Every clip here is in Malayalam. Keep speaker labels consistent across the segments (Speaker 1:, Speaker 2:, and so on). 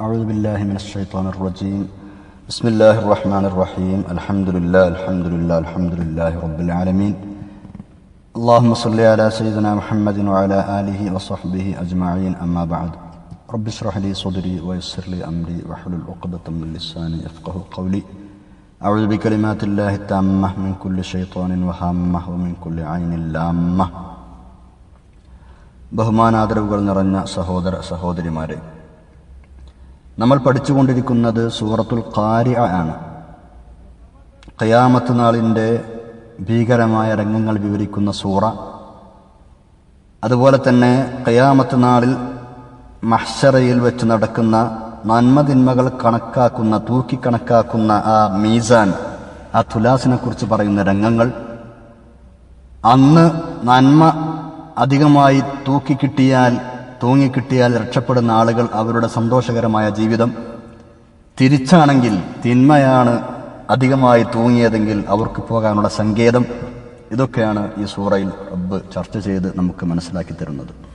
Speaker 1: أعوذ بالله من الشيطان الرجيم بسم الله الرحمن الرحيم الحمد لله الحمد لله الحمد لله رب العالمين اللهم صل على سيدنا محمد وعلى آله وصحبه أجمعين أما بعد رب اشرح لي صدري ويسر لي أمري واحلل عقدة من لساني يفقه قولي أعوذ بكلمات الله التامة من كل شيطان وهامة ومن كل عين لامة ബഹുമാനാദരവുകൾ നിറഞ്ഞ സഹോദര സഹോദരിമാരെ നമ്മൾ പഠിച്ചുകൊണ്ടിരിക്കുന്നത് സൂറത്തുൽ കാരി ആണ്. ഖയാമത്ത് നാളിന്റെ ഭീകരമായ രംഗങ്ങൾ വിവരിക്കുന്ന സൂറ. അതുപോലെ തന്നെ ഖയാമത്ത് നാളിൽ മഹ്ഷറയിൽ വെച്ച് നടക്കുന്ന നന്മതിന്മകൾ കണക്കാക്കുന്ന തൂക്കി കണക്കാക്കുന്ന ആ മീസാൻ ആ തുലാസിനെ കുറിച്ച് പറയുന്ന രംഗങ്ങൾ. അന്ന് നന്മ അധികമായി തൂക്കിക്കിട്ടിയാൽ തൂങ്ങിക്കിട്ടിയാൽ രക്ഷപ്പെടുന്ന ആളുകൾ അവരുടെ സന്തോഷകരമായ ജീവിതം. തിരിച്ചാണെങ്കിൽ തിന്മയാണ് അധികമായി തൂങ്ങിയതെങ്കിൽ അവർക്ക് പോകാനുള്ള സങ്കേതം. ഇതൊക്കെയാണ് ഈ സൂറയിൽ റബ്ബ് ചർച്ച ചെയ്ത് നമുക്ക് മനസ്സിലാക്കി തരുന്നത്.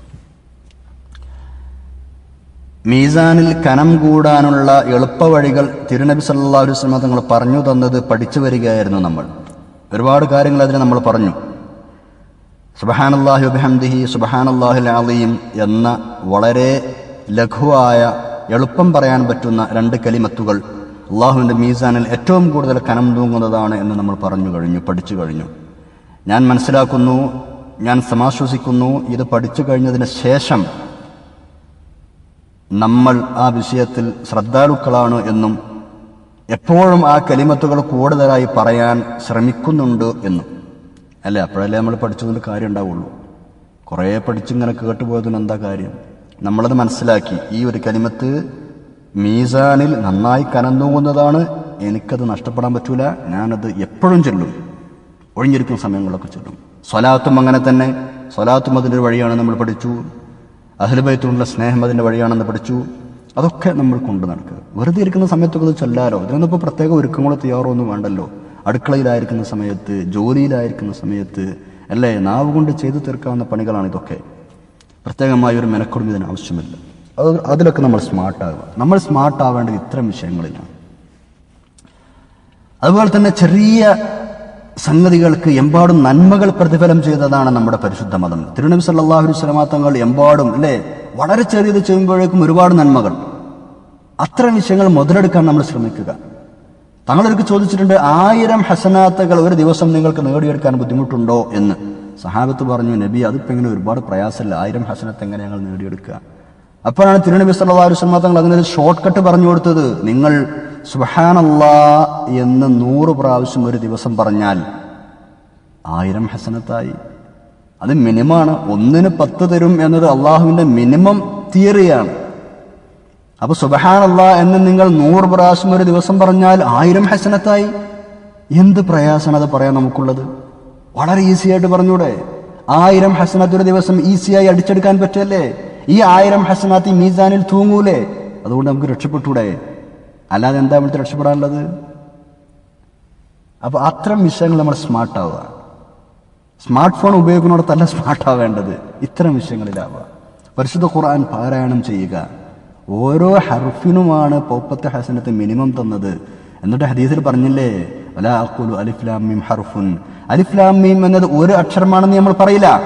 Speaker 1: മീസാനിൽ കനം കൂടാനുള്ള എളുപ്പവഴികൾ തിരുനബി സല്ലാ വസ്ലമ തങ്ങൾ പറഞ്ഞു തന്നത് പഠിച്ചു വരികയായിരുന്നു നമ്മൾ. ഒരുപാട് കാര്യങ്ങൾ അതിന് നമ്മൾ പറഞ്ഞു. സുബഹാനല്ലാഹി അബിഹംദിഹി സുബഹാനല്ലാഹിൽ അലീം എന്ന വളരെ ലഘുവായ എളുപ്പം പറയാൻ പറ്റുന്ന രണ്ട് കലിമത്തുകൾ അള്ളാഹുവിന്റെ മീസാനിൽ ഏറ്റവും കൂടുതൽ കനം തൂങ്ങുന്നതാണ് എന്ന് നമ്മൾ പറഞ്ഞു കഴിഞ്ഞു പഠിച്ചു കഴിഞ്ഞു. ഞാൻ മനസ്സിലാക്കുന്നു ഞാൻ സമാശ്വസിക്കുന്നു ഇത് പഠിച്ചു കഴിഞ്ഞതിന് ശേഷം നമ്മൾ ആ വിഷയത്തിൽ ശ്രദ്ധാലുക്കളാണ് എന്നും എപ്പോഴും ആ കലിമത്തുകൾ കൂടുതലായി പറയാൻ ശ്രമിക്കുന്നുണ്ട് എന്നും. അല്ലേ? അപ്പോഴല്ലേ നമ്മൾ പഠിച്ചതുകൊണ്ട് കാര്യം ഉണ്ടാവുള്ളൂ. കുറേ പഠിച്ചിങ്ങനെ കേട്ടുപോയതിന് എന്താ കാര്യം? നമ്മളത് മനസ്സിലാക്കി. ഈ ഒരു കലിമത്ത് മീസാനിൽ നന്നായി കനന്തൂങ്ങുന്നതാണ് എനിക്കത് നഷ്ടപ്പെടാൻ പറ്റൂല. ഞാനത് എപ്പോഴും ചൊല്ലും. ഒഴിഞ്ഞിരിക്കുന്ന സമയങ്ങളൊക്കെ ചൊല്ലും. സ്വലാത്തും അങ്ങനെ തന്നെ. സ്വലാത്തും അതിന്റെ വഴിയാണ് നമ്മൾ പഠിച്ചു. അഹ്ലുബൈത്തുള്ള സ്നേഹം അതിന്റെ വഴിയാണെന്ന് പഠിച്ചു. അതൊക്കെ നമ്മൾ കൊണ്ടു നടക്കുക. വെറുതെ ഇരിക്കുന്ന സമയത്തൊക്കെ അത് ചൊല്ലാലോ? ഇതിനൊന്നും ഇപ്പോൾ പ്രത്യേക ഒരുക്കങ്ങളോ തയ്യാറോ ഒന്നും വേണ്ടല്ലോ. അടുക്കളയിലായിരിക്കുന്ന സമയത്ത് ജോലിയിലായിരിക്കുന്ന സമയത്ത് അല്ലേ നാവ് കൊണ്ട് ചെയ്തു തീർക്കാവുന്ന പണികളാണ് ഇതൊക്കെ. പ്രത്യേകമായി ഒരു മെനക്കൊടും ഇതിന് ആവശ്യമില്ല. അത് അതിലൊക്കെ നമ്മൾ സ്മാർട്ടാകുക. നമ്മൾ സ്മാർട്ടാവേണ്ടത് ഇത്തരം വിഷയങ്ങളിലാണ്. അതുപോലെ തന്നെ ചെറിയ സംഗതികൾക്ക് എമ്പാടും നന്മകൾ പ്രതിഫലം ചെയ്തതാണ് നമ്മുടെ പരിശുദ്ധ മതം. തിരുനബി സല്ലാഹു സ്വലമാങ്ങൾ എമ്പാടും അല്ലേ വളരെ ചെറിയത് ചെയ്യുമ്പോഴേക്കും ഒരുപാട് നന്മകൾ. അത്തരം വിഷയങ്ങൾ മുതലെടുക്കാൻ നമ്മൾ ശ്രമിക്കുക. തങ്ങളൊരുക്ക് ചോദിച്ചിട്ടുണ്ട് ആയിരം ഹസനാത്തകൾ ഒരു ദിവസം നിങ്ങൾക്ക് നേടിയെടുക്കാൻ ബുദ്ധിമുട്ടുണ്ടോ? എന്ന്. സഹാബത്ത് പറഞ്ഞു നബി അതിപ്പോ ഇങ്ങനെ ഒരുപാട് പ്രയാസമില്ല. ആയിരം ഹസനത്ത് എങ്ങനെ ഞങ്ങൾ നേടിയെടുക്കുക? അപ്പോഴാണ് തിരുനബി സല്ലാ തങ്ങൾ അങ്ങനെ ഒരു ഷോർട്ട് കട്ട് പറഞ്ഞു കൊടുത്തത്. നിങ്ങൾ സുഹാനല്ലാ എന്ന് നൂറ് പ്രാവശ്യം ഒരു ദിവസം പറഞ്ഞാൽ ആയിരം ഹസനത്തായി. അത് മിനിമാണ് ഒന്നിന് പത്ത് തരും എന്നത് അള്ളാഹുവിന്റെ മിനിമം തിയറിയാണ് അപ്പൊ സുബഹാനല്ല എന്ന് നിങ്ങൾ നൂറ് പ്രാവശ്യം ഒരു ദിവസം പറഞ്ഞാൽ ആയിരം ഹസനത്തായി. എന്ത് പ്രയാസമാണ് അത് പറയാൻ നമുക്കുള്ളത്? വളരെ ഈസി ആയിട്ട് പറഞ്ഞൂടെ. ആയിരം ഹസനത്ത് ഒരു ദിവസം ഈസിയായി അടിച്ചെടുക്കാൻ പറ്റല്ലേ? ഈ ആയിരം ഹസനാത്തി മീസാനിൽ തൂങ്ങൂലേ? അതുകൊണ്ട് നമുക്ക് രക്ഷപ്പെട്ടൂടെ. അല്ലാതെ എന്താ ഇവിടുത്തെ രക്ഷപ്പെടാനുള്ളത്? അപ്പൊ അത്തരം വിഷയങ്ങൾ നമ്മൾ സ്മാർട്ട് ആവുക സ്മാർട്ട് ഫോൺ ഉപയോഗിക്കുന്നിടത്തല്ല സ്മാർട്ട് ആവേണ്ടത് ഇത്തരം വിഷയങ്ങളിലാവുക. പരിശുദ്ധ ഖുർആൻ പാരായണം ചെയ്യുക. ഓരോ ഹർഫിനുമാണ് പൗപ്പത്തെ ഹസനത്ത് മിനിമം തന്നത്. എന്നിട്ട് ഹദീസിൽ പറഞ്ഞില്ലേ അല അക്കുലു അലിഫ്ലാമീം ഹർഫുൻ. അലിഫ്ലാമീം എന്നത് ഒരു അക്ഷരമാണെന്ന് നമ്മൾ പറയില്ല.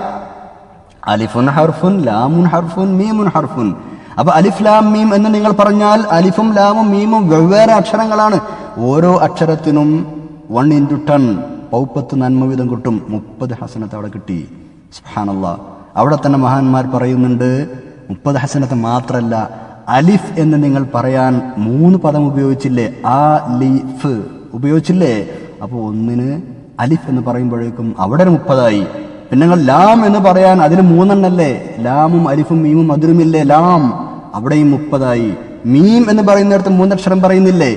Speaker 1: അലിഫുൻ ഹർഫുൻ ലാമുൻ ഹർഫുൻ മീമുൻ ഹർഫുൻ. അപ്പൊ അലിഫ് ലാം മീം എന്ന് നിങ്ങൾ പറഞ്ഞാൽ അലിഫും ലാമും മീമും വെവ്വേറെ അക്ഷരങ്ങളാണ്. ഓരോ അക്ഷരത്തിനും വൺ ഇന്റു ടൺ പൗപ്പത്ത് നന്മ വീതം കിട്ടും. മുപ്പത് ഹസനത്ത് അവിടെ കിട്ടി. സുഹാനല്ല അവിടെ തന്നെ മഹാന്മാർ പറയുന്നുണ്ട് മുപ്പത് ഹസനത്ത് മാത്രല്ല അലിഫ് എന്ന് നിങ്ങൾ പറയാൻ മൂന്ന് പദം ഉപയോഗിച്ചില്ലേ? ആ ലിഫ് ഉപയോഗിച്ചില്ലേ? അപ്പോൾ ഒന്നിന് അലിഫ് എന്ന് പറയുമ്പോഴേക്കും അവിടെ ഒരു മുപ്പതായി. പിന്നെ നിങ്ങൾ ലാം എന്ന് പറയാൻ അതിന് മൂന്നെണ്ണല്ലേ? ലാമും അലിഫും മീമും അതിരുമില്ലേ ലാം. അവിടെയും മുപ്പതായി. മീം എന്ന് പറയുന്നിടത്ത് മൂന്നക്ഷരം പറയുന്നില്ലേ?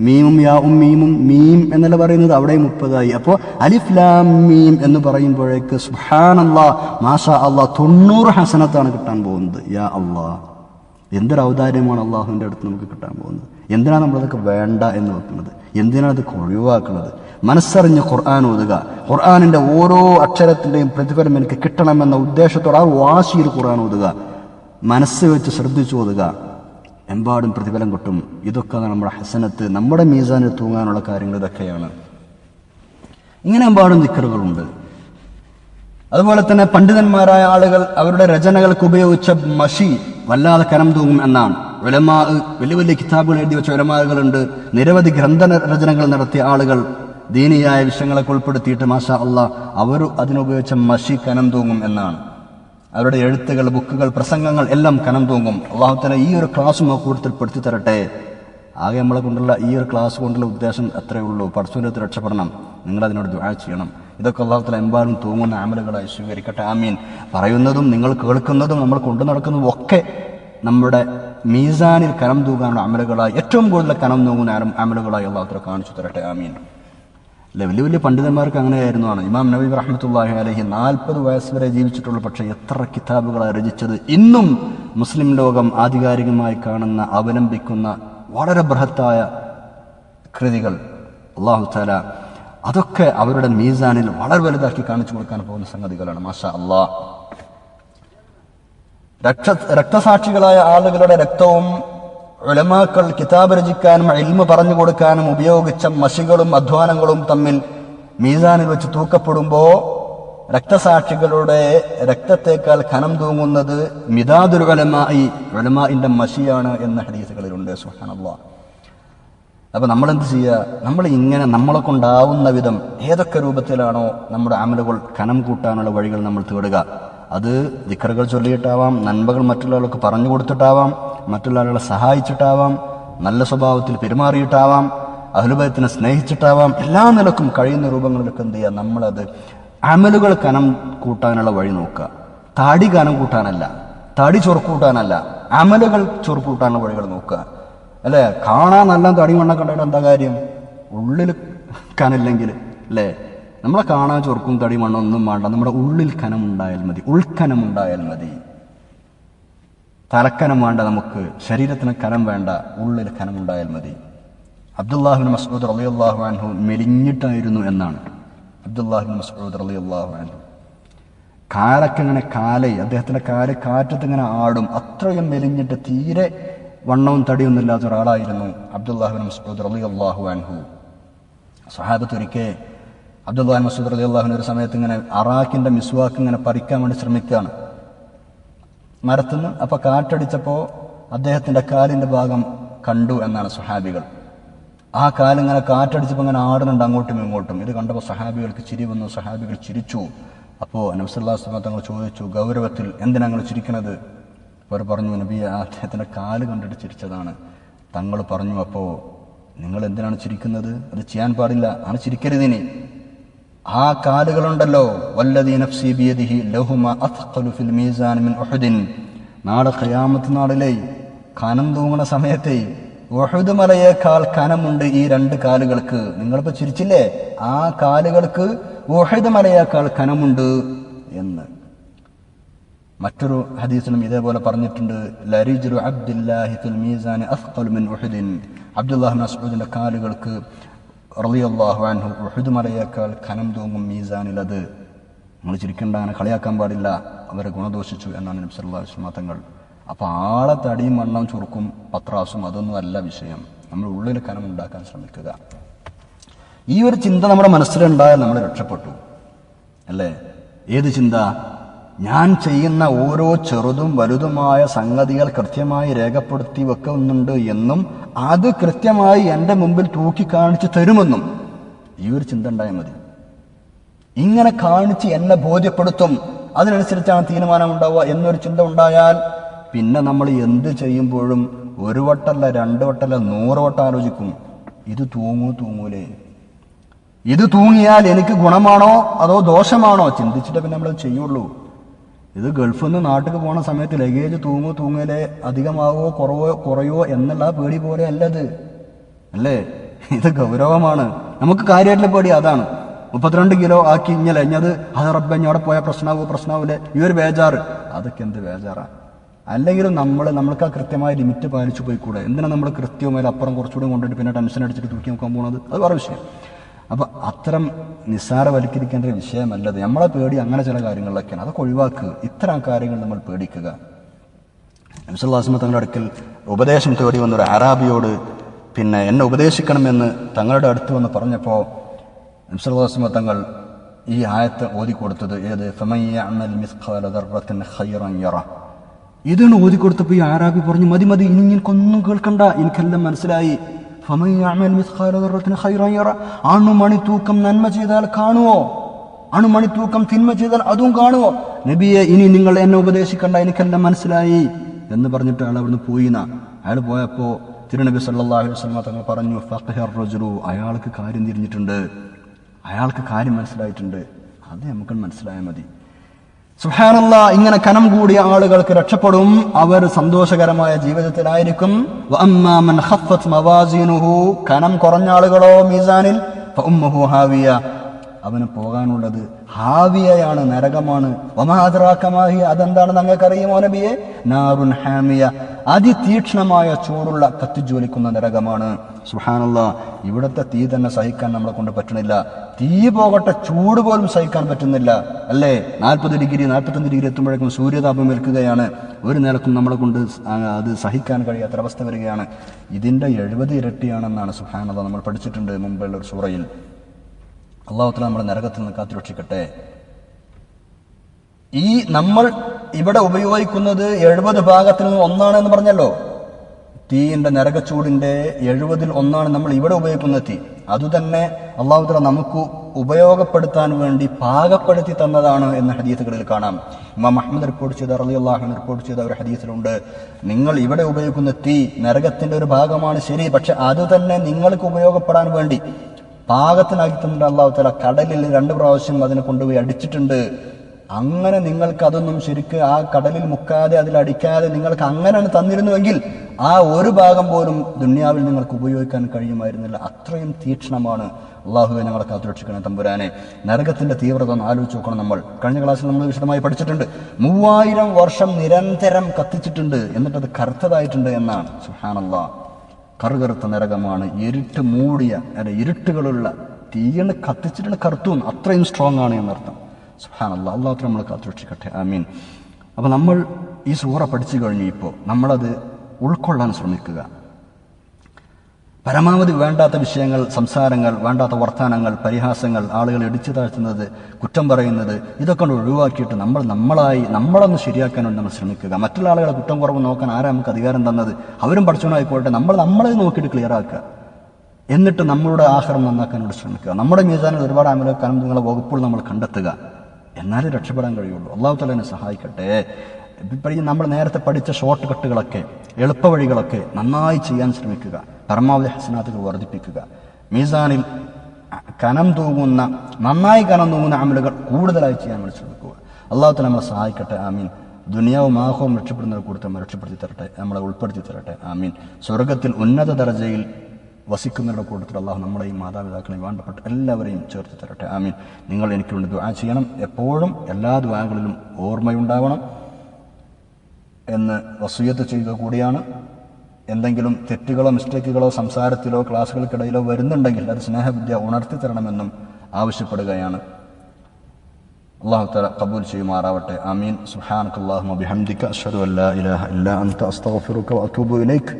Speaker 1: മീമും യാവും മീമും മീം എന്നല്ല പറയുന്നത് അവിടെ മുപ്പതായി. അപ്പോൾ അലിഫ് ലാം മീം എന്ന് പറയുമ്പോഴേക്ക് സുഹാൻ അള്ളാ മാഷാ അള്ളാ തൊണ്ണൂറ് ഹസനത്താണ് കിട്ടാൻ പോകുന്നത്. യാ അള്ളാ എന്തൊരു ഔദാര്യമാണ് അള്ളാഹുവിന്റെ അടുത്ത് നമുക്ക് കിട്ടാൻ പോകുന്നത്? എന്തിനാണ് നമ്മളതൊക്കെ വേണ്ട എന്ന് വെക്കുന്നത്? എന്തിനാണ് അതൊക്കെ ഒഴിവാക്കുന്നത്? മനസ്സറിഞ്ഞ് ഖുർആൻ ഓതുക. ഖുർആാനിന്റെ ഓരോ അക്ഷരത്തിന്റെയും പ്രതിഫലം എനിക്ക് കിട്ടണമെന്ന ഉദ്ദേശത്തോടെ ആ വാശിയിൽ ഖുർആൻ ഓതുക. മനസ്സ് വെച്ച് ശ്രദ്ധിച്ചു ഓതുക. എമ്പാടും പ്രതിഫലം കിട്ടും. ഇതൊക്കെ നമ്മുടെ ഹസനത്ത് നമ്മുടെ മീസാനിൽ തൂങ്ങാനുള്ള കാര്യങ്ങൾ ഇതൊക്കെയാണ്. ഇങ്ങനെ എമ്പാടും ദിക്കറുകളുണ്ട്. അതുപോലെ തന്നെ പണ്ഡിതന്മാരായ ആളുകൾ അവരുടെ രചനകൾക്ക് ഉപയോഗിച്ച മഷി വല്ലാതെ കനം തൂങ്ങും എന്നാണ്. ഉലമാ വലിയ വലിയ കിതാബുകൾ എഴുതി വെച്ച ഉലമാകളുണ്ട്. നിരവധി ഗ്രന്ഥ രചനകൾ നടത്തിയ ആളുകൾ ദീനിയായ വിഷയങ്ങളൊക്കെ ഉൾപ്പെടുത്തിയിട്ട് മാഷ അല്ല അവർ അതിനുപയോഗിച്ച മഷി കനം തൂങ്ങും എന്നാണ്. അവരുടെ എഴുത്തുകൾ ബുക്കുകൾ പ്രസംഗങ്ങൾ എല്ലാം കനം തൂങ്ങും. അള്ളാഹുത്തല ഈ ഒരു ക്ലാസ് നമുക്ക് കൂടുതൽ പെടുത്തി തരട്ടെ. ആകെ നമ്മളെ കൊണ്ടുള്ള ഈ ഒരു ക്ലാസ് കൊണ്ടുള്ള ഉദ്ദേശം അത്രയേ ഉള്ളൂ. പഠിച്ചുവിനത്ത് രക്ഷപ്പെടണം. നിങ്ങളതിനോട് ദുആ ചെയ്യണം. ഇതൊക്കെ അള്ളാഹുത്തല എമ്പാടും തൂങ്ങുന്ന അമലുകളായി സ്വീകരിക്കട്ടെ. ആമീൻ. പറയുന്നതും നിങ്ങൾ കേൾക്കുന്നതും നമ്മൾ കൊണ്ടു നടക്കുന്നതും ഒക്കെ നമ്മുടെ മീസാനിൽ കനം തൂങ്ങാനുള്ള അമലുകളായി ഏറ്റവും കൂടുതൽ കനം തൂങ്ങുന്ന അമലുകളായി അള്ളാഹുത്തല കാണിച്ചു തരട്ടെ. ആമീൻ. അല്ലെ വലിയ വലിയ പണ്ഡിതന്മാർക്ക് അങ്ങനെയായിരുന്നു ആണ്. ഇമാം നബീബ് റഹ്മത്തുല്ലാഹി അലഹി നാൽപ്പത് വയസ്സ് വരെ ജീവിച്ചിട്ടുള്ളൂ പക്ഷേ എത്ര കിതാബുകളാണ് രചിച്ചത്. ഇന്നും മുസ്ലിം ലോകം ആധികാരികമായി കാണുന്ന അവലംബിക്കുന്ന വളരെ ബൃഹത്തായ കൃതികൾ അള്ളാഹു താല അതൊക്കെ അവരുടെ മീസാനിൽ വളരെ വലുതാക്കി കാണിച്ചു കൊടുക്കാൻ പോകുന്ന സംഗതികളാണ്. മാഷ അള്ളാഹ് രക്ത രക്തസാക്ഷികളായ ആളുകളുടെ രക്തവും ഉലമാക്കൾ കിതാബ് രചിക്കാനും എൽമ പറഞ്ഞു കൊടുക്കാനും ഉപയോഗിച്ച മഷികളും അധ്വാനങ്ങളും തമ്മിൽ മീസാനിൽ വെച്ച് തൂക്കപ്പെടുമ്പോൾ രക്തസാക്ഷികളുടെ രക്തത്തേക്കാൾ ഖനം തൂങ്ങുന്നത് മിതാദുൽ ഉലമായി ഉലമാഇന്റെ മഷിയാണ് എന്ന ഹദീസുകളിലുണ്ട്. സുഹാനല്ലാ അപ്പൊ നമ്മൾ എന്ത് ചെയ്യുക നമ്മൾ ഇങ്ങനെ നമ്മളെ കൊണ്ടാവുന്ന വിധം ഏതൊക്കെ രൂപത്തിലാണോ നമ്മുടെ അമലുകൾ കനം കൂട്ടാനുള്ള വഴികൾ നമ്മൾ തേടുക. അത് ദിക്കറുകൾ ചൊല്ലിയിട്ടാവാം നന്മകൾ മറ്റുള്ള ആൾക്ക് പറഞ്ഞു കൊടുത്തിട്ടാവാം മറ്റുള്ള ആളുകളെ സഹായിച്ചിട്ടാവാം നല്ല സ്വഭാവത്തിൽ പെരുമാറിയിട്ടാവാം അഹ്ലുബയത്തിനെ സ്നേഹിച്ചിട്ടാവാം എല്ലാ നിലക്കും കഴിയുന്ന രൂപങ്ങളിലൊക്കെ എന്ത് ചെയ്യുക നമ്മളത് അമലുകൾ കനം കൂട്ടാനുള്ള വഴി നോക്കുക. താടി കനം കൂട്ടാനല്ല തടി ചൊറുക്കൂട്ടാനല്ല അമലുകൾ ചൊറുക്കൂട്ടാനുള്ള വഴികൾ നോക്കുക. അല്ലേ? കാണാൻ നല്ല തടി ഉണ്ടായിട്ട് എന്താ കാര്യം? ഉള്ളിൽ കനല്ലെങ്കിൽ അല്ലേ? നമ്മളെ കാണാൻ ചൊറുക്കും തടി മണ്ണ ഒന്നും വേണ്ട. നമ്മുടെ ഉള്ളിൽ കനമുണ്ടായാൽ മതി. ഉൾക്കനമുണ്ടായാൽ മതി. തലക്കനം വേണ്ട നമുക്ക്. ശരീരത്തിന് കനം വേണ്ട. ഉള്ളിൽ കനമുണ്ടായാൽ മതി. അബ്ദുല്ലാഹിബിൻ മസ്ഊദ് റളിയല്ലാഹു അൻഹു മെലിഞ്ഞിട്ടായിരുന്നു എന്നാണ്. അബ്ദുല്ലാഹിബിൻ മസ്ഊദ് റളിയല്ലാഹു അൻഹു. കാലൊക്കെ ഇങ്ങനെ കാലൈ അദ്ദേഹത്തിന്റെ കാൽ കാറ്റത്ത് ഇങ്ങനെ ആടും. അത്രയും മെലിഞ്ഞിട്ട് തീരെ വണ്ണവും തടിയൊന്നും ഇല്ലാത്ത ഒരാളായിരുന്നു അബ്ദുല്ലാഹിബിൻ അലി അള്ളാഹു അൻഹു. സഹാബത്ത് ഒരിക്കൽ അബ്ദുല്ലാഹിൻ മസൂദ് അലി അള്ളാഹുവിന് ഒരു സമയത്ത് ഇങ്ങനെ അറാഖിന്റെ മിസ്വാക്ക് ഇങ്ങനെ പറിക്കാൻ വേണ്ടി ശ്രമിക്കുകയാണ്. മരത്തുനിന്ന് അപ്പോൾ കാറ്റടിച്ചപ്പോൾ അദ്ദേഹത്തിന്റെ കാലിന്റെ ഭാഗം കണ്ടു എന്നാണ് സുഹാബികൾ ആ കാലിങ്ങനെ കാറ്റടിച്ചപ്പോൾ ഇങ്ങനെ ആടുന്നുണ്ട് അങ്ങോട്ടും ഇങ്ങോട്ടും. ഇത് കണ്ടപ്പോൾ സഹാബികൾക്ക് ചിരി വന്നു. സഹാബികൾ ചിരിച്ചു. അപ്പോൾ നബ്സല്ലാസ്ലമ തങ്ങൾ ചോദിച്ചു ഗൗരവത്തിൽ എന്തിനാണ് നിങ്ങൾ ചിരിക്കണത്? അവർ പറഞ്ഞു നബി അദ്ദേഹത്തിന്റെ കാൽ കണ്ടിട്ട് ചിരിച്ചതാണ്. തങ്ങൾ പറഞ്ഞു അപ്പോൾ നിങ്ങൾ എന്തിനാണ് ചിരിക്കുന്നത്? അത് ചെയ്യാൻ പാടില്ല. ആണ് ചിരിക്കരുതിനി ആ കാലുകളുണ്ടല്ലോ. നഫ്സി ഫിൽ നാളെ ഖയാമത്ത് നാളിലെ കനം തൂങ്ങണ സമയത്തെ ഉഹുദ് മലയേക്കാൾ കനമുണ്ട് ഈ രണ്ട് കാലുകൾക്ക്. നിങ്ങളിപ്പോ ചിരിച്ചില്ലേ? ആ കാലുകൾക്ക് ഉഹുദ് മലയേക്കാൾ കനമുണ്ട് എന്ന്. മറ്റൊരു ഹദീസിലും ഇതേപോലെ പറഞ്ഞിട്ടുണ്ട് ലരിജുരു അബ്ദുല്ലാഹി ഫിൽ മീസാൻ അസ്ഖലു മിൻ ഉഹുദിൻ. അബ്ദുല്ലാഹി മസ്ഊദിന്റെ കാലുകൾക്ക് റളിയല്ലാഹു അൻഹു ഉഹുദ് മലയേക്കാൾ ഖനം തൂങ്ങും മീസാനിലത്. നമ്മൾ ചിരിക്കേണ്ട അങ്ങനെ കളിയാക്കാൻ പാടില്ല. അവരെ ഗുണദോഷിച്ചു എന്നാണ് നബി സല്ലല്ലാഹു അലൈഹി വസല്ലം തങ്ങൾ. അപ്പോൾ ആളെ തടിയും വണ്ണം ചുറുക്കും പത്രാസും അതൊന്നും അല്ല വിഷയം. നമ്മൾ ഉള്ളിൽ കനം ഉണ്ടാക്കാൻ ശ്രമിക്കുക. ഈ ഒരു ചിന്ത നമ്മുടെ മനസ്സിലുണ്ടായാൽ നമ്മൾ രക്ഷപ്പെട്ടു. അല്ലേ? ഏത് ചിന്ത? ഞാൻ ചെയ്യുന്ന ഓരോ ചെറുതും വലുതുമായ സംഗതികൾ കൃത്യമായി രേഖപ്പെടുത്തി വെക്കുന്നുണ്ട് എന്നും അത് കൃത്യമായി എന്റെ മുമ്പിൽ തൂക്കി കാണിച്ചു തരുമെന്നും ഈ ഒരു ചിന്ത ഉണ്ടായാൽ മതി. ഇങ്ങനെ കാണിച്ച് എന്നെ ബോധ്യപ്പെടുത്തും. അതിനനുസരിച്ചാണ് തീരുമാനം ഉണ്ടാവുക എന്നൊരു ചിന്ത ഉണ്ടായാൽ പിന്നെ നമ്മൾ എന്ത് ചെയ്യുമ്പോഴും ഒരു വട്ടല്ല രണ്ട് വട്ടല്ല നൂറ് വട്ടം ആലോചിക്കും. ഇത് തൂങ്ങൂ തൂങ്ങൂലേ? ഇത് തൂങ്ങിയാൽ എനിക്ക് ഗുണമാണോ അതോ ദോഷമാണോ? ചിന്തിച്ചിട്ട് പിന്നെ നമ്മൾ ചെയ്യുള്ളൂ. ഇത് ഗൾഫിൽ നിന്ന് നാട്ടിൽ പോണ സമയത്ത് ലഗേജ് തൂങ്ങോ തൂങ്ങലേ അധികമാവോ കുറവോ കുറയോ എന്നുള്ള പേടി പോലെ അല്ലത്. അല്ലേ? ഇത് ഗൗരവമാണ്. നമുക്ക് കാര്യമായിട്ടുള്ള പേടി അതാണ്. മുപ്പത്തിരണ്ട് കിലോ ആക്കി ഇഞ്ഞലെ ഇഞ്ഞത് അത് റബ്ബ അവിടെ പോയാൽ പ്രശ്നമാവോ പ്രശ്നമാവില്ലേ ഈ ഒരു ബേജാറ്. അതൊക്കെ എന്ത് ബേജാറാണ് അല്ലെങ്കിലും നമ്മൾ നമ്മൾക്ക് ആ കൃത്യമായ ലിമിറ്റ് പാലിച്ചു പോയിക്കൂടെ? എന്തിനാണ് നമ്മൾ കൃത്യമായി അപ്പുറം കുറച്ചുകൂടി കൊണ്ടുപോയിട്ട് പിന്നെ ടെൻഷൻ അടിച്ചിട്ട് തൂക്കി നോക്കാൻ പോകുന്നത് അത് വേറെ വിഷയം. അപ്പൊ അത്തരം നിസ്സാരവൽക്കരിക്കേണ്ട ഒരു വിഷയമല്ലത്. നമ്മളെ പേടി അങ്ങനെ ചില കാര്യങ്ങളിലൊക്കെയാണ്. അതൊക്കെ ഒഴിവാക്കുക. ഇത്തരം കാര്യങ്ങൾ നമ്മൾ പേടിക്കുക. നബ്സുല്ലാസ്മ തങ്ങളുടെ അടുക്കൽ ഉപദേശം തേടി വന്നൊരു അറാബിയോട് പിന്നെ എന്നെ ഉപദേശിക്കണമെന്ന് തങ്ങളുടെ അടുത്ത് വന്ന് പറഞ്ഞപ്പോൾ നബ്സുല്ലാസ്മ തങ്ങൾ ഈ ആയത്ത് ഓതിക്കൊടുത്തത് ഏത്? ഇതാണ് ഓതിക്കൊടുത്തപ്പോൾ ഈ ആരാബി പറഞ്ഞു മതി മതി ഇനി എനിക്കൊന്നും കേൾക്കണ്ട. എനിക്കെല്ലാം മനസ്സിലായി. ഫമയ്യഅമൽ മിസ്ഖാല ദർറത്തിൻ ഖൈറൻ യറ അണുമണി തൂക്കം നന്മ ചെയ്താൽ കാണുവോ? അണുമണിത്തൂക്കം തിന്മ ചെയ്താൽ അതും കാണുവോ? നബിയെ ഇനി നിങ്ങൾ എന്നെ ഉപദേശിക്കണ്ട എനിക്കെല്ലാം മനസ്സിലായി എന്ന് പറഞ്ഞിട്ട് അയാൾ അവിടുന്ന് പോയിന. അയാൾ പോയപ്പോ തിരുനബി സല്ലാഹു വസല്ലം തങ്ങൾ പറഞ്ഞു റജുലു അയാൾക്ക് കാര്യം തിരിഞ്ഞിട്ടുണ്ട്. അയാൾക്ക് കാര്യം മനസ്സിലായിട്ടുണ്ട്. അത് നമുക്ക് മനസ്സിലായാൽ മതി. സുഹാനല്ല ഇങ്ങനെ കനം കൂടിയ ആളുകൾക്ക് രക്ഷപ്പെടും. അവർ സന്തോഷകരമായ ജീവിതത്തിലായിരിക്കും. കനം കുറഞ്ഞ ആളുകളോ മീസാനിൽ അവന് പോകാനുള്ളത് ഹാവിയയാണ് നരകമാണ്. വമാദ്രാക്കമാഹി അതെന്താണ് ഞങ്ങൾക്കറിയുമോ നബിയെ? നാറുൻ ഹാമിയ. അതിതീക്ഷ്ണമായ ചൂടുള്ള കത്തിജ്വലിക്കുന്ന നരകമാണ്. സുഹാനുള്ള ഇവിടുത്തെ തീ തന്നെ സഹിക്കാൻ നമ്മളെ കൊണ്ട് പറ്റണില്ല. തീ പോകട്ടെ ചൂട് പോലും സഹിക്കാൻ പറ്റുന്നില്ല. അല്ലേ? നാൽപ്പത് ഡിഗ്രി നാൽപ്പത്തഞ്ച് ഡിഗ്രി എത്തുമ്പോഴേക്കും സൂര്യതാപം ഏൽക്കുകയാണ്. ഒരു നിലക്കും നമ്മളെ കൊണ്ട് അത് സഹിക്കാൻ കഴിയാത്ത അവസ്ഥ വരികയാണ്. ഇതിന്റെ എഴുപത് ഇരട്ടിയാണെന്നാണ് സുഹാനത നമ്മൾ പഠിച്ചിട്ടുണ്ട് മുമ്പുള്ള ഒരു സൂറയിൽ. അള്ളാഹുത്തല നമ്മുടെ നരകത്തിൽ നിന്ന് കാത്തുരക്ഷിക്കട്ടെ. ഈ നമ്മൾ ഇവിടെ ഉപയോഗിക്കുന്നത് എഴുപത് ഭാഗത്തിൽ നിന്ന് ഒന്നാണ് എന്ന് പറഞ്ഞല്ലോ. തീയിന്റെ നരകച്ചൂടിന്റെ എഴുപതിൽ ഒന്നാണ് നമ്മൾ ഇവിടെ ഉപയോഗിക്കുന്ന തീ. അതുതന്നെ അള്ളാഹുത്തല നമുക്ക് ഉപയോഗപ്പെടുത്താൻ വേണ്ടി പാകപ്പെടുത്തി തന്നതാണ് എന്ന ഹദീസുകളിൽ കാണാം. ഇമാം അഹമ്മദ് റിപ്പോർട്ട് ചെയ്ത അറലി അള്ളാഹു റിപ്പോർട്ട് ചെയ്ത ഒരു ഹദീസിലുണ്ട്. നിങ്ങൾ ഇവിടെ ഉപയോഗിക്കുന്ന തീ നരകത്തിന്റെ ഒരു ഭാഗമാണ് ശരി പക്ഷെ അതുതന്നെ നിങ്ങൾക്ക് ഉപയോഗപ്പെടാൻ വേണ്ടി പാകത്തിനാക്കി തന്നിട്ട് അള്ളാഹു തല കടലിൽ രണ്ട് പ്രാവശ്യം അതിനെ കൊണ്ടുപോയി അടിച്ചിട്ടുണ്ട്. അങ്ങനെ നിങ്ങൾക്ക് അതൊന്നും ശരിക്ക് ആ കടലിൽ മുക്കാതെ അതിൽ അടിക്കാതെ നിങ്ങൾക്ക് അങ്ങനെയാണ് തന്നിരുന്നുവെങ്കിൽ ആ ഒരു ഭാഗം പോലും ദുന്യാവിൽ നിങ്ങൾക്ക് ഉപയോഗിക്കാൻ കഴിയുമായിരുന്നില്ല. അത്രയും തീക്ഷണമാണ് അള്ളാഹുവെ ഞങ്ങളെ കാത്തുരക്ഷിക്കണേ തമ്പുരാനെ. നരകത്തിന്റെ തീവ്രത ഒന്ന് ആലോചിച്ച് നോക്കണം നമ്മൾ. കഴിഞ്ഞ ക്ലാസ്സിൽ നമ്മൾ വിശദമായി പഠിച്ചിട്ടുണ്ട്. മൂവായിരം വർഷം നിരന്തരം കത്തിച്ചിട്ടുണ്ട്. എന്നിട്ടത് കറുത്തതായിട്ടുണ്ട് എന്നാണ്. സുഹാനല്ലാ കറുകറുത്ത നരകമാണ്. ഇരുട്ട് മൂടിയ അല്ല ഇരുട്ടുകളുള്ള തീയണ് കത്തിച്ചിട്ടുണ്ട് കറുത്തും അത്രയും സ്ട്രോങ് ആണ് എന്നർത്ഥം. സുഹാൻ അല്ല അള്ളാഹു നമ്മൾ കാത്തുരക്ഷിക്കട്ടെ. ഐ മീൻ അപ്പോൾ നമ്മൾ ഈ സൂറ പഠിച്ചു കഴിഞ്ഞു ഇപ്പോൾ. നമ്മളത് ഉൾക്കൊള്ളാൻ ശ്രമിക്കുക. പരമാവധി വേണ്ടാത്ത വിഷയങ്ങൾ സംസാരങ്ങൾ വേണ്ടാത്ത വർത്തമാനങ്ങൾ പരിഹാസങ്ങൾ ആളുകൾ ഇടിച്ചു താഴ്ത്തുന്നത് കുറ്റം പറയുന്നത് ഇതൊക്കെ ഒഴിവാക്കിയിട്ട് നമ്മൾ നമ്മളായി നമ്മളൊന്ന് ശരിയാക്കാൻ വേണ്ടി നമ്മൾ ശ്രമിക്കുക. മറ്റുള്ള ആളുകളെ കുറ്റം കുറവ് നോക്കാൻ ആരാ നമുക്ക് അധികാരം തന്നത്? അവരും പഠിച്ചവനായിക്കോട്ടെ നമ്മൾ നമ്മളെ നോക്കിയിട്ട് ക്ലിയർ ആക്കുക. എന്നിട്ട് നമ്മളുടെ ആഹാരം നന്നാക്കാൻ വേണ്ടി ശ്രമിക്കുക. നമ്മുടെ മീസാനിൽ ഒരുപാട് അമലക്കാനും നിങ്ങളെ വകുപ്പുകൾ നമ്മൾ കണ്ടെത്തുക. എന്നാലേ രക്ഷപ്പെടാൻ കഴിയുള്ളൂ. അള്ളാഹു തലേനെ സഹായിക്കട്ടെ. നമ്മൾ നേരത്തെ പഠിച്ച ഷോർട്ട് കട്ടുകളൊക്കെ എളുപ്പവഴികളൊക്കെ നന്നായി ചെയ്യാൻ ശ്രമിക്കുക. പരമാവധി ഹസനാത്തുകൾ വർദ്ധിപ്പിക്കുക. മീസാനിൽ കനം തൂങ്ങുന്ന നന്നായി കനം തൂങ്ങുന്ന അമലുകൾ കൂടുതലായി ചെയ്യാൻ വേണ്ടി ശ്രമിക്കുക. അള്ളാഹു നമ്മളെ സഹായിക്കട്ടെ. ആമീൻ. ദുനിയാവും ആഹവും രക്ഷപ്പെടുന്നവർ കൂടുതൽ രക്ഷപ്പെടുത്തി തരട്ടെ. നമ്മളെ ഉൾപ്പെടുത്തി തരട്ടെ. ആമീൻ. സ്വർഗത്തിൽ ഉന്നത ദർജയിൽ വസിക്കുന്നവരുടെ കൂട്ടത്തിൽ അള്ളാഹു നമ്മളെയും മാതാപിതാക്കളെയും വേണ്ടപ്പെട്ട എല്ലാവരെയും ചേർത്ത് തരട്ടെ. ആമീൻ. നിങ്ങൾ എനിക്ക് വേണ്ടി ദുആ ചെയ്യണം. എപ്പോഴും എല്ലാ ദുആകളിലും ഓർമ്മയുണ്ടാവണം. എന്ന് വസൂയത്ത് ചെയ്യുക കൂടിയാണ്. എന്തെങ്കിലും തെറ്റുകളോ മിസ്റ്റേക്കുകളോ സംസാരത്തിലോ ക്ലാസ്സുകൾക്കിടയിലോ വരുന്നുണ്ടെങ്കിൽ അത് സ്നേഹവിദ്യ ഉണർത്തി തരണമെന്നും ആവശ്യപ്പെടുകയാണ്. അള്ളാഹു തല കബൂൽ ചെയ്യുമാറാവട്ടെ. അമീൻ സുഹാൻ അള്ളാഹു ബിഹംദിക അഷ്ഹദു അല്ലാ ഇലാഹ ഇല്ലാ അൻത. അസ്തഗ്ഫിറുക വഅതൂബു ഇലൈക്.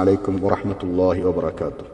Speaker 1: അലൈക്കും വറഹ്മത്തുള്ളാഹി വബറകാതുഹു.